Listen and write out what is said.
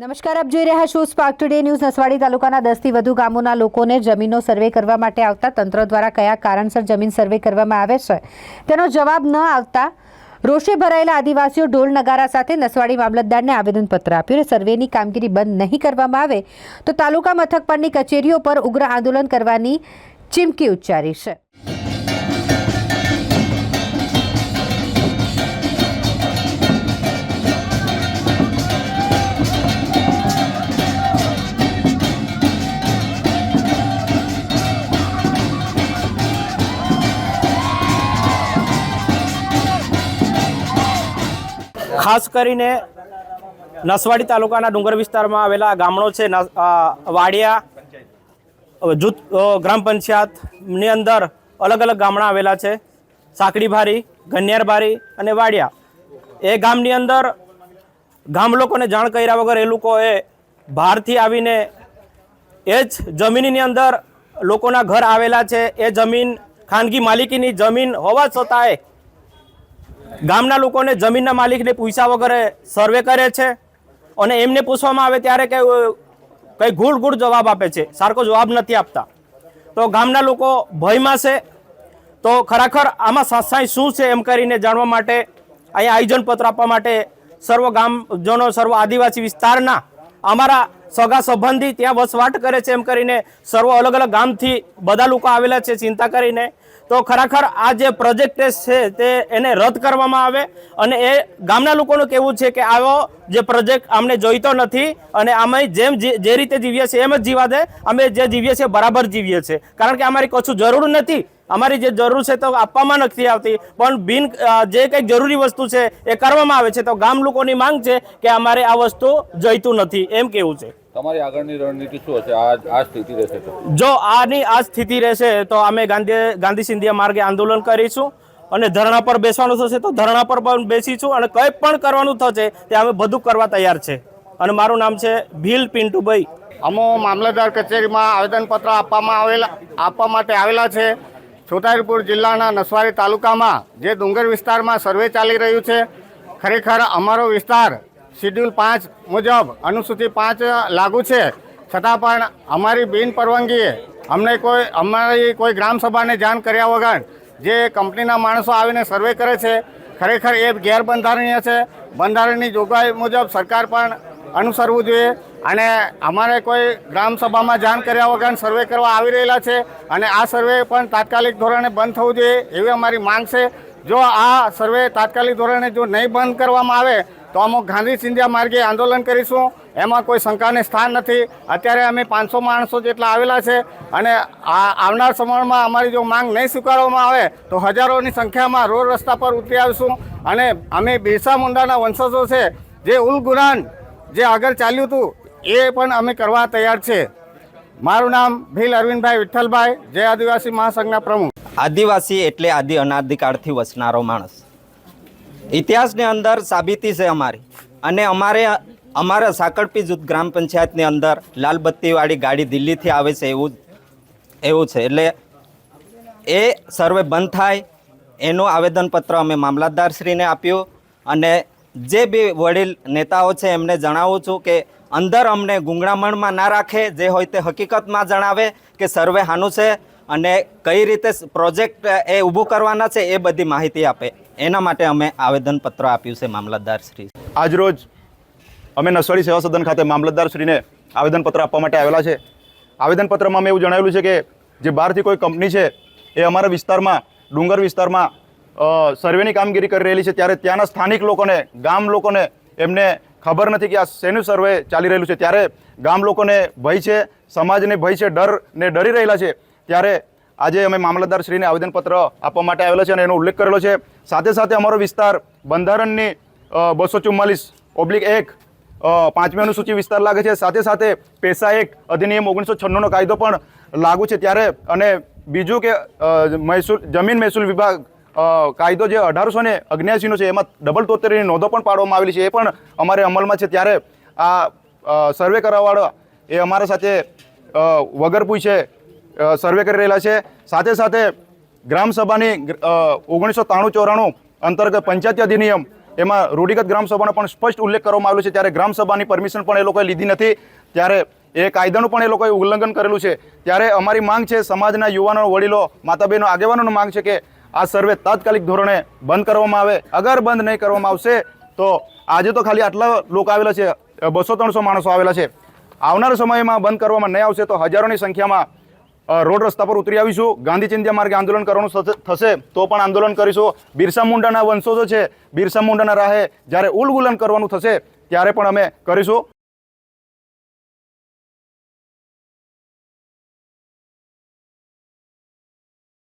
નમસ્કાર, આપ જોઈ રહ્યા છો સ્પાર્ક ટુડે ન્યૂઝ નસવાડી તાલુકાના દસથી વધુ ગામોના લોકોને જમીનનો સર્વે કરવા માટે આવતા તંત્ર દ્વારા કયા કારણસર જમીન સર્વે કરવામાં આવે છે? તેનો જવાબ ન આવતા રોષે ભરાયેલા આદિવાસીઓ ઢોલ નગારા સાથે નસવાડી મામલતદારને આવેદનપત્ર આપ્યું અને સર્વેની કામગીરી બંધ નહીં કરવામાં આવે તો તાલુકા મથક પરની કચેરીઓ પર ઉગ્ર આંદોલન કરવાની ચીમકી ઉચ્ચારી છે. ખાસ કરીને નસવાડી તાલુકાના ડુંગર વિસ્તારમાં આવેલા ગામડો છે વાડિયા જૂથ ગ્રામ પંચાયતની અંદર અલગ અલગ ગામડા આવેલા છે, સાંકડીભારી, ગન્યારબારી અને વાડિયા. એ ગામની અંદર ગામ લોકોને જાણ કર્યા વગર એ લોકોએ બહારથી આવીને એ જ જમીનની અંદર લોકોના ઘર આવેલા છે, એ જમીન ખાનગી માલિકીની જમીન હોવા છતાંય ગામના લોકોને જમીનના માલિકને પૂછ્યા વગર સર્વે કરે છે અને એમને પૂછવામાં આવે ત્યારે કે કંઈ ગુડ ગુડ જવાબ આપે છે. સારખો જવાબ નથી આપતા. તો ગામના લોકો ભયમાં છે. તો ખરેખર આમાં સચ્ચાઈ શું છે એમ કરીને જાણવા માટે અહીંયા આયોજન પત્ર આપવા માટે સર્વ ગામજનો, સર્વ આદિવાસી વિસ્તારના અમારા સગા સંબંધી ત્યાં વસવાટ કરે છે એમ કરીને સર્વ અલગ અલગ ગામથી બધા લોકો આવેલા છે ચિંતા કરીને. તો ખરેખર આ જે પ્રોજેક્ટ છે તે એને રદ કરવામાં આવે અને એ ગામના લોકોનું કહેવું છે કે આવો જે પ્રોજેક્ટ અમને જોઈતો નથી અને અમે જેમ જે રીતે જીવીએ છીએ એમ જ જીવા દે. અમે જે જીવીએ છીએ બરાબર જીવીએ છીએ. કારણ કે અમારી કશું જરૂર નથી. અમારી જે જરૂર છે તો આપવામાં નથી આવતી. પણ બિન જે કંઈક જરૂરી વસ્તુ છે એ કરવામાં આવે છે. તો ગામ લોકોની માંગ છે કે અમારે આ વસ્તુ જોઈતું નથી. એમ કેવું છે. તમારી આગળની રણનીતિ શું હશે? આ આ સ્થિતિ રહેશે જો આની આ સ્થિતિ રહેશે તો અમે ગાંધી ગાંધી સિંધિયા માર્ગે આંદોલન કરીશું અને ધરણા પર બેસવાનું થશે તો ધરણા પર પણ બેસીશું અને કંઈ પણ કરવાનું થશે તે અમે બધું કરવા તૈયાર છે. અને મારું નામ છે ભીલ પિન્ટુભાઈ. અમો મામલતદાર કચેરીમાં આવેદનપત્ર આપવામાં આવેલા આપવા માટે આવેલા છે. છોટાઉદેપુર જિલ્લાના નસવાડી તાલુકામાં જે ડુંગર વિસ્તારમાં સર્વે ચાલી રહ્યું છે ખરેખર અમારો વિસ્તાર શિડ્યુલ પાંચ મુજબ અનુસૂચિ પાંચ લાગુ છે. છતાં પણ અમારી બિન પરવાનગીએ અમને કોઈ, અમારી કોઈ ગ્રામસભાને જાણ કર્યા વગર જે કંપનીના માણસો આવીને સર્વે કરે છે, ખરેખર એ ગેરબંધારણીય છે. બંધારણની જોગવાઈ મુજબ સરકાર પણ અનુસરવું જોઈએ અને અમારે કોઈ ગ્રામસભામાં જાણ કર્યા વગર સર્વે કરવા આવી રહેલા છે અને આ સર્વે પણ તાત્કાલિક ધોરણે બંધ થવું જોઈએ એવી અમારી માંગ છે. જો આ સર્વે તાત્કાલિક ધોરણે જો નહીં બંધ કરવામાં આવે તો અમુક ગાંધી સિંધિયા માર્ગે આંદોલન કરીશું. એમાં કોઈ શંકાને સ્થાન નથી. અત્યારે અમે પાંચસો માણસો જેટલા આવેલા છે અને આ આવનાર સમયમાં અમારી જો માંગ નહીં સ્વીકારવામાં આવે, તો હજારોની સંખ્યામાં રોડ રસ્તા પર ઉતરી આવીશું. અને અમે બિરસા મુંડાના વંશજો છે, જે ઉલ ગુરાન જે આગળ ચાલ્યું હતું, એ પણ અમે કરવા તૈયાર છે. મારું નામ ભીલ અરવિંદભાઈ વિઠ્ઠલભાઈ, જય આદિવાસી મહાસંઘના પ્રમુખ. આદિવાસી એટલે આદિ અનાદિકાળથી વસનારો માણસ. ઇતિહાસની અંદર સાબિતી છે અમારી. અને અમારે અમારા સાંકળપી જૂથ ગ્રામ પંચાયતની અંદર લાલબત્તીવાળી ગાડી દિલ્હીથી આવે છે એવું એવું છે. એટલે એ સર્વે બંધ થાય, એનું આવેદનપત્ર અમે મામલતદારશ્રીને આપ્યું અને જે બી વડીલ નેતાઓ છે એમને જણાવું છું કે અંદર અમને ગુંગળામણમાં ના રાખે, જે હોય તે હકીકતમાં જણાવે કે સર્વે હાનું છે. અને કઈ રીતે પ્રોજેક્ટ એ ઊભું કરવાના છે એ બધી માહિતી આપે. એના માટે અમે આવેદનપત્ર આપ્યું છે મામલતદાર શ્રી. આજરોજ અમે નસવાડી સેવા સદન ખાતે મામલતદાર શ્રીને આવેદનપત્ર આપવા માટે આવેલા છે. આવેદનપત્રમાં અમે એવું જણાવેલું છે કે જે બહારથી કોઈ કંપની છે, એ અમારા વિસ્તારમાં, ડુંગર વિસ્તારમાં સર્વેની કામગીરી કરી રહેલી છે. ત્યારે ત્યાંના સ્થાનિક લોકોને, ગામ લોકોને એમને ખબર નથી કે આ શેનું સર્વે ચાલી રહેલું છે. ત્યારે ગામ લોકોને ભય છે, સમાજને ભય છે, ડર ને ડરી રહેલા છે. ત્યારે આજે અમે મામલતદારશ્રીને આવેદનપત્ર આપવા માટે આવેલા છે અને એનો ઉલ્લેખ કરેલો છે. સાથે સાથે અમારો વિસ્તાર બંધારણની બસો ચુમ્માલીસ ઓબ્લિક એક પાંચમી અનુસૂચિ વિસ્તાર લાગે છે. સાથે સાથે પેશા એક અધિનિયમ ઓગણીસો છન્નુંનો કાયદો પણ લાગુ છે. ત્યારે અને બીજું કે મહેસૂલ, જમીન મહેસૂલ વિભાગ કાયદો જે અઢારસો ને અગ્યાસીનો છે, એમાં ડબલ તોતેરીની નોંધો પણ પાડવામાં આવેલી છે. એ પણ અમારે અમલમાં છે. ત્યારે આ સર્વે કરાવવાળા એ અમારા સાથે વગર પૂછે સર્વે કરી રહેલા છે. સાથે સાથે ગ્રામસભાની ઓગણીસો ત્રાણું ચોરાણું અંતર્ગત પંચાયતી અધિનિયમ એમાં રૂઢિગત ગ્રામસભાનો પણ સ્પષ્ટ ઉલ્લેખ કરવામાં આવેલો છે. ત્યારે ગ્રામસભાની પરમિશન પણ એ લોકોએ લીધી નથી. ત્યારે એ કાયદાનું પણ એ લોકોએ ઉલ્લંઘન કરેલું છે. ત્યારે અમારી માંગ છે સમાજના યુવાનો, વડીલો માતા બહેનો આગેવાનોની માંગ છે કે આ સર્વે તાત્કાલિક ધોરણે બંધ કરવામાં આવે. અગર બંધ નહીં કરવામાં આવશે, તો આજે તો ખાલી આટલા લોકો આવેલા છે. બસો ત્રણસો માણસો આવેલા છે. આવનાર સમયમાં બંધ કરવામાં નહીં આવશે તો હજારોની સંખ્યામાં રોડ રસ્તા પર ઉતરી આવીશું. ગાંધી ચિંધ્યા માર્ગે આંદોલન કરવાનું થશે- તો પણ આંદોલન કરીશું. બિરસા મુંડાના વંશજો છે. બિરસા મુંડાના રાહે જ્યારે ઉલગુલન કરવાનું થશે, ત્યારે પણ અમે કરીશું.